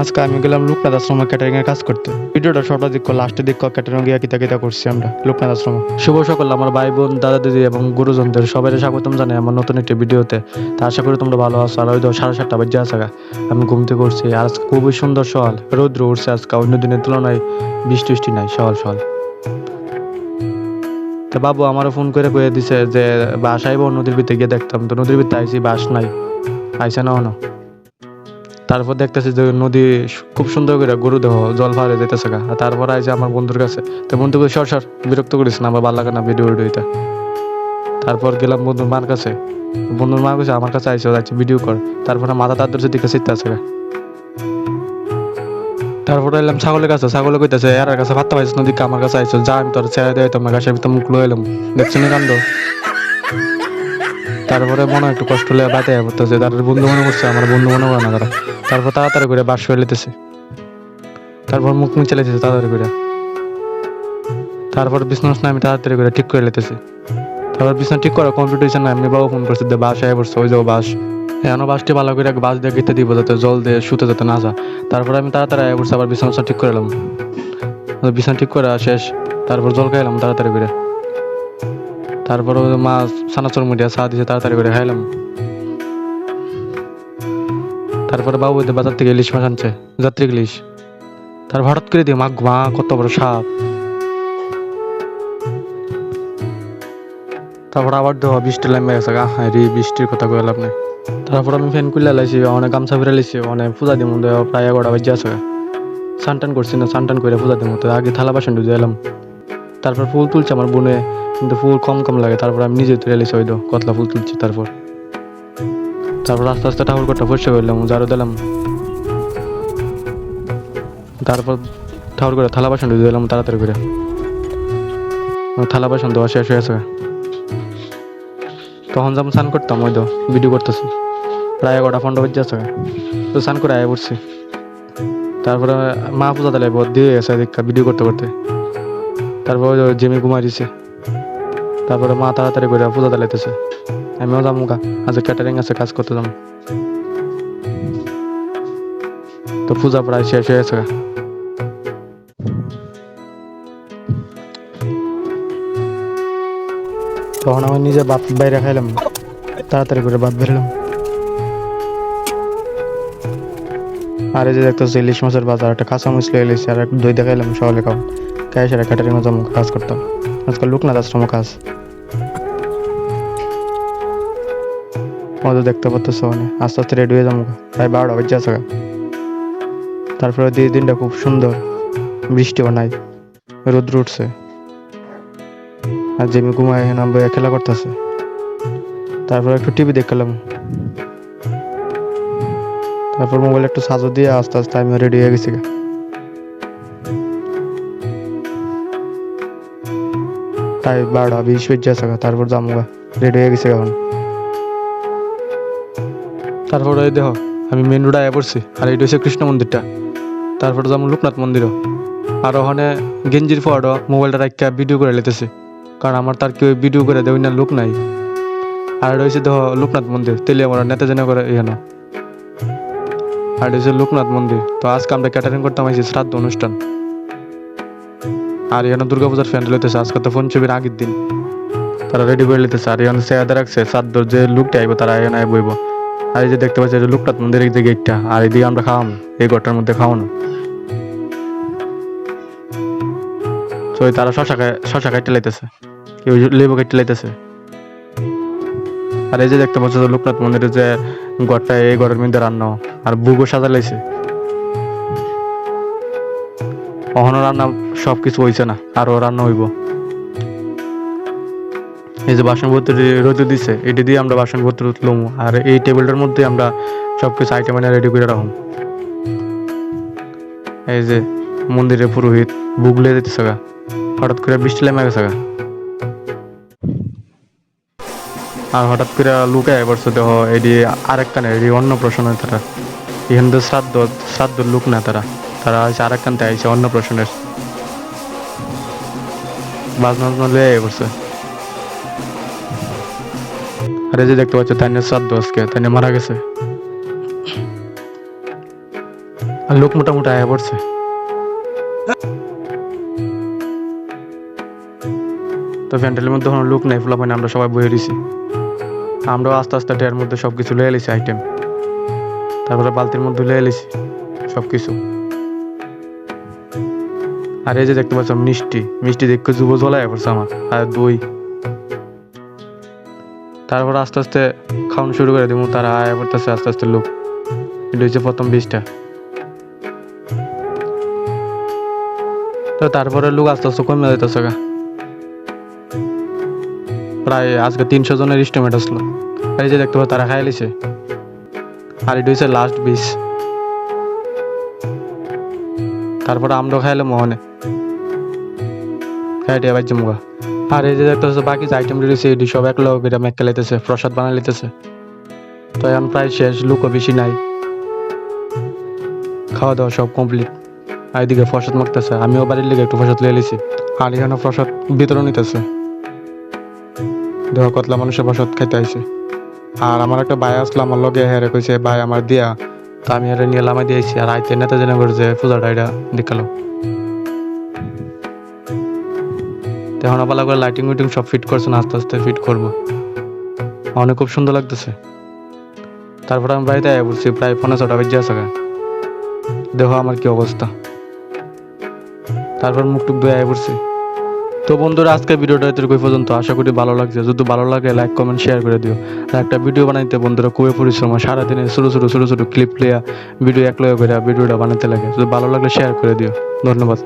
আজকে আমি গেলাম লোকনাথ আশ্রমে ক্যাটারিং এর কাজ করতে। ভিডিওটা সবটা দিক লাস্টে দিক ক্যাটারিং গিয়ে কিতা কিতা করছি আমরা, লোকনাথ আশ্রম। শুভ সকল, আমার ভাই বোন, দাদা দিদি এবং গুরুজনদের সবাই স্বাগতম জানাই আমার নতুন একটি ভিডিওতে। তা আশা করি তোমরা ভালো আছো, আর ওই তো সাড়ে সাতটা বাজে আসা। আমি ঘুমতে করছি আর আজকে খুবই সুন্দর সকাল রৌদ্র উঠছে আজকে, অন্য দিনের তুলনায় বৃষ্টি বৃষ্টি নাই সকাল সকাল তো বাবু আমারও ফোন করে কয়ে দিছে যে বাস আইব, নদীর ভিতরে গিয়ে দেখতাম। তো নদীর ভিতরে আইসি বাস নাই। আইসে না তারপর দেখতেছি যে নদী খুব সুন্দর করে গরু দেহ, জল ফারে যেতেছে গা। আর তারপর আইসে আমার বন্ধুর কাছে। তো বন্ধু কই সর সর, বিরক্ত করিস না, আমার ভালো লাগে না ভিডিও ভিডিওতে তারপর গেলাম বন্ধুর মার কাছে। বন্ধুর মা কাছে আমার কাছে আইসে, যাচ্ছে, ভিডিও কর। তারপরে মাথা তার ধরছে দিকে চিত্তে আছে। তারপরে এলাম ছাগলের কাছে। ছাগলে কইতেছে এর কাছে ভাত পাইছিস নদীকে আমার কাছে আইসো, যা, আমি তোর ছেড়ে দেয় তোমার কাছে ভিতরে মুখ লয়ে এলাম। দেখছি নি কান্দ তারপরে মনে একটু কষ্ট হলে বাতে পড়তেছে। তার বন্ধু মনে করছে, আমার বন্ধু মনে করে না তারা। তারপর তাড়াতাড়ি করে বাস হয়ে লেতেছে তারপর মুখ মুখ চালাইতেছে তাড়াতাড়ি করে। তারপর বিছনাস আমি তাড়াতাড়ি করে ঠিক করে লেতেছি তারপর বিছনা ঠিক করা কমপ্লিট হয়েছে না আমি বাবা ফোন করছে যে বাস আয় পড়ছে, ওই যাও বাস। এখনও বাসটি ভালো করে বাস দিয়ে গেতে দিব যাতে জল দিয়ে শুতে যাতে না যা তারপর আমি তাড়াতাড়ি আয় পড়ছি, আবার বিছানা ঠিক করে এলাম। বিছানা ঠিক করে শেষ তারপর জল খাইলাম তাড়াতাড়ি করে। তারপর মা সানাচুর মুড়িয়া চা দিছে, তাড়াতাড়ি করে খাইলাম। তারপরে বাবু বাজার থেকে ইলিশ মাছ আনছে যাত্রী ইলিশ। তারপর হঠাৎ করে দিয়ে মাগ মা কত বড় সাপ। তারপর আবার দেওয়া বৃষ্টি লামে গেছে, গা হ্যাঁ বৃষ্টির কথা কয়ে লাভ নেই। তারপর আমি ফ্যান খুলে লাইছি, অনেক গামছা ফিরে লাইছি, অনেক পূজা দিম প্রায় এগারোটা বাজে আছে সানটান করছি না সানটান করে পূজা দিম আগে থালা বাসন ডুজে এলাম তারপর ফুল তুলছে আমার বোনে কিন্তু ফুল কম কম লাগে, তারপর আমি নিজে তুলে এলিছি ওই তো কতলা ফুল তুলছি তারপর। তারপর আস্তে আস্তে ঠাকুর করতে পরিষ্কার করলাম জারো দিলাম। তারপর ঠাকুর করে থালা বাসন ধুয়ে দিলাম তাড়াতাড়ি করে। থালা বাসন দেওয়া শেষ হয়ে গেছে। তখন যেমন স্নান করতাম, ওই তো ভিডিও করতেছি। প্রায় এগারোটা পনেরো বাজে আছে তো স্নান করে আয় পড়ছি। তারপরে মা পূজা দিলে দিয়ে গেছে ভিডিও করতে করতে। তারপর জিমি ঘুমাই দিছে। তারপরে মা তাড়াতাড়ি করে পূজা দিলাইতেছে আমিও যাব গা আজ ক্যাটারিং আছে, কাজ করতে যাব তো পূজা প্রায় শেষ হয়ে গেছে তখন আমি নিজে ভাত বাইরে খাইলাম, তাড়াতাড়ি করে ভাত বেরলাম আর এই যে দেখতেছি, ইলিশ মাছের বাজার, একটা কাঁচা মাছ এলিছি আর দই দেখাইলাম সকালে খাও খাই সেটা ক্যাটারিং কাজ করতাম। আজকাল লোকনাথ আশ্রম কাজ। মজা দেখতে পাচ্ছ মানে। আস্তে আস্তে রেডি হয়ে যাব। প্রায় বারোটা বাজে গা। তারপরে দিয়ে দিনটা খুব সুন্দর। বৃষ্টিও নাই রোদ্র উঠছে। আর জেমি ঘুমায় এখানে বইয়া খেলা করতেছে। তারপর একটু টিভি দেখলাম তারপর মোবাইল একটু সাজো দিয়ে আস্তে আস্তে আমি রেডি হয়ে গেছি। তাই বারোটা বিশ বেজে গা, তারপর যাব রেডি হয়ে গেছি এখন। তারপর দেখো, আমি মেন রোডে আয়া পড়ছি, আর এটা হচ্ছে কৃষ্ণ মন্দিরটা। তারপর যাব লোকনাথ মন্দিরও। আর ওখানে গেঞ্জির পরও মোবাইলটা রাখা ভিডিও করে লেতেছে। কারণ আমার তার কেউ ভিডিও করে দেয় না, লোক নাই। আর এটা হচ্ছে দেখো, লোকনাথ মন্দির। তেলে আমরা নেতা জেনে করে এখানে। আর হচ্ছে লোকনাথ মন্দির। তো আজকে আমরা ক্যাটারিং করতাম আইছি শ্রাদ্ধ অনুষ্ঠান। আর এখানে দুর্গাপূজার ফ্যান্ড লইতেছে, আজকে তো ফোন ছবির আগের দিন। তারা রেডি করে লিতেছে। আর এখানে সেয়াদা রাখছে শ্রাদ্ধ যে লুকটা আইব, তারা এখানে বইব আর এই যে দেখতে পাচ্ছি এটা লোকনাথ মন্দিরের যে গেটটা আর এদিকে আমরা খাওয়াম এই ঘরটার মধ্যে খাওয়ানো তো তারা শশা শশা কাটতে লাইতেছে, কেউ লেবু কাটতে লাইতেছে। আর এই যে দেখতে পাচ্ছ লোকনাথ মন্দিরে যে ঘরটা, এই ঘরের মধ্যে রান্না, আর বুগো সাজা লাইছে অহনো রান্না সব কিছু হইছে না, আরও রান্না হইব। এই যে বাসন পত্র রোদে দিছে, এটি দিয়ে আমরা বাসন পত্র উঠলাম আর এই টেবিলটার মধ্যে আমরা সব কিছু আইটেম রেডি করে রাখুন এই যে মন্দিরের পুরোহিত বুগলে দিতেছে গা। হঠাৎ করে বৃষ্টি লেমে গেছে গা। আর হঠাৎ করে লুকায় পড়ছে দেহ এটি আরেকখানে এটি অন্য প্রশ্ন তারা। এখানে তো শ্রাদ্ধ শ্রাদ্ধ লুক না তারা। তারা হচ্ছে আরেকখানতে আইছে, অন্য প্রশ্নের। বাজনা বাজনা লয়ে পড়ছে। আর এই যে দেখতে পাচ্ছ তাই শ্রাদ্ধ আজকে তাই মারা গেছে। আর লোক মোটামুটি আয়া পড়ছে। তো প্যান্ডেলের মধ্যে কোনো লোক নাই ফুলা পানি আমরা সবাই বয়ে দিছি। আমরাও আস্তে আস্তে ট্রের মধ্যে সব কিছু লয়ে এলিছি আইটেম তারপরে বালতির মধ্যে লয়ে এলিছি সব কিছু আর এই যে দেখতে পাচ্ছ, মিষ্টি। মিষ্টি দেখতে যুব জ্বলায় পড়ছে আমার। আর দই। তারপর আস্তে আস্তে খাওয়ানো শুরু করে দিব তারা আয়া পড়তেছে আস্তে আস্তে লোক। এটা হচ্ছে প্রথম বীজটা তো তারপরে লোক আস্তে আস্তে কমে যেতেছে গা। প্রায় আজকে তিনশো জনের ইস্টিমেট আসলো। এই যে দেখতে পাবো তারা খাই লিছে আর এটা হচ্ছে লাস্ট বীজ তারপরে আমরাও খাইলে মোহনে খাইটে আবার জমুগা আর এই যে দেখতে পাচ্ছ বাকি যে আইটেম রয়েছে এটি সব এক লোক এটা মেক্কা লাইতেছে প্রসাদ বানাই লিতেছে তো এখন প্রায় শেষ, লুকও বেশি নাই। খাওয়া দাওয়া সব কমপ্লিট আর এদিকে প্রসাদ মাখতেছে, আমিও বাড়ির লিগে একটু প্রসাদ লিয়ে লিছি আর এখানে প্রসাদ বিতরণ নিতেছে দেহ কতলা মানুষের প্রসাদ খাইতে আইছে। আর আমার একটা ভাই আসলো, আমার লগে হেরে কইছে, ভাই, আমার দিয়া। তো আমি হেরে নিয়ে লামাই দিয়েছি আর আইতে নেতা জেনে করে যে পূজাটা এটা দেখাল। এখন আবার করে লাইটিং উইটিং সব ফিট করছে না, আস্তে আস্তে ফিট করব। অনেক খুব সুন্দর লাগতেছে। তারপরে আমি বাড়িতে আয় বলছি প্রায় পনেরো ছটা বেজে গা। দেখো আমার কি অবস্থা। তারপর মুখ টুক ধুয়ে আয়া পড়ছি। তো বন্ধুরা আজকে ভিডিওটা এতটুকু পর্যন্ত। আশা করি ভালো লাগছে। যদি ভালো লাগে লাইক কমেন্ট শেয়ার করে দিও। আর একটা ভিডিও বানাইতে বন্ধুরা খুবই পরিশ্রম সারাদিনে ছোটো ছোটো ছোটো ছোটো ক্লিপ লিয়া ভিডিও এক লয়ে করে ভিডিওটা বানাতে লাগে। যদি ভালো লাগলে শেয়ার করে দিও। ধন্যবাদ।